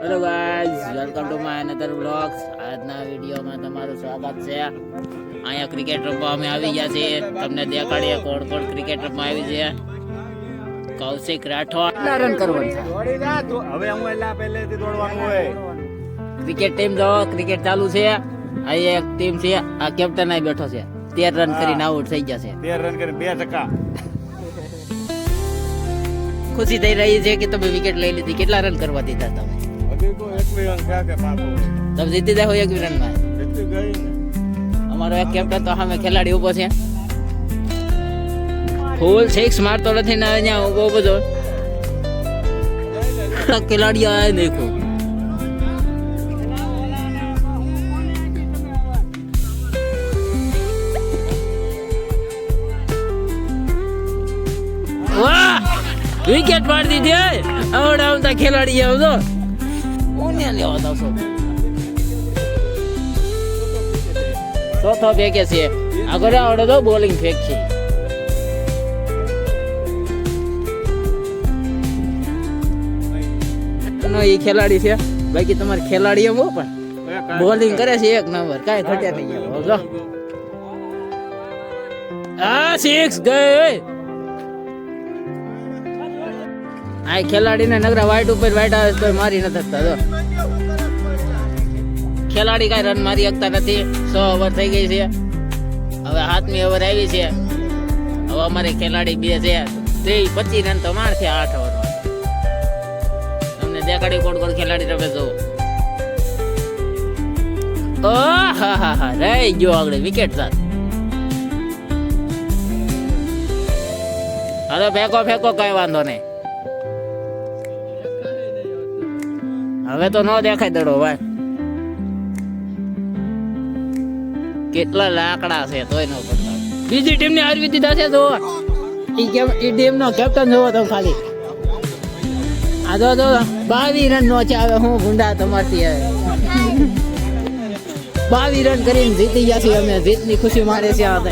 Hello guys welcome to my another vlogs આજના વિડીયોમાં તમારું સ્વાગત છે. અહીંયા ક્રિકેટ રમવા અમે આવી ગયા છીએ. તમને દેખાડીએ કોણ કોણ ક્રિકેટ રમવા આવી છે. કૌશિક રાઠોડ. રન કરવાનું. હવે હું એલા પહેલેથી દોડવાનું હોય. ક્રિકેટ ટીમ જો ક્રિકેટ ચાલુ છે. આ એક ટીમ છે. આ કેપ્ટન અહીં બેઠો છે. તેર રન કરીને આઉટ થઈ ગયા છે. તેર રન કરીને બે ટકા. ખુશી થઈ રહી છે કે તમે વિકેટ લઈ લીધી. કેટલા રન કરવા દીધા તમે? તમે જીતી દેખો એક રનમાં ગઈ ને. અમારો એક કેપ્ટન તો સામે ખેલાડી ઊભો છે. ફૂલ સિક્સ મારતો નથી ને અહીંયા ઊભો બધો ખેલાડી આવે દેખો. વાહ! વિકેટ પાડી દીધી આવડે આવતા ખેલાડી ચોથો ફેંકે છે. આગળ આવડે તો બોલિંગ ફેંક એનો એ ખેલાડી છે. બાકી તમારે ખેલાડી એમ પણ. બોલિંગ કરે છે એક નંબર કાંઈ ઘટ્યા નહીં. જો. આ સિક્સ ગઈ. આ ખેલાડીને નગરા વાઈટ ઉપર વાઈટ આવે તો મારી નથી શકતા જો. ખેલાડી કાંઈ રન મારી શકતા નથી. સો ઓવર થઈ ગઈ છે. હવે હાથમી ઓવર આવી છે. હવે અમારે ખેલાડી બે છે. તે પચીસ રન તો માર છે આઠ ઓવર તમને દેખાડી કોણ કોણ ખેલાડી રમે જો ઓ, હા હા હા, રહી ગયો આગળ વિકેટ સાથ. હવે ફેંકો ફેંકો, કઈ વાંધો નહીં. હવે તો ન દેખાય દડો, ભાઈ. કેટલા લાકડા છે, તોય ન પડતા બીજી ટીમ ને હારવી દીધા છે જો ઈ કેમ ઈ ટીમ નો કેપ્ટન જોવો તમે ખાલી. આ તો તો બાવીસ રન નો છે, હવે હું ગુંડા તમારથી આવે. બાવીસ રન કરીને જીતી ગયા છીએ અમે. જીતની ખુશી મારે છે આ તો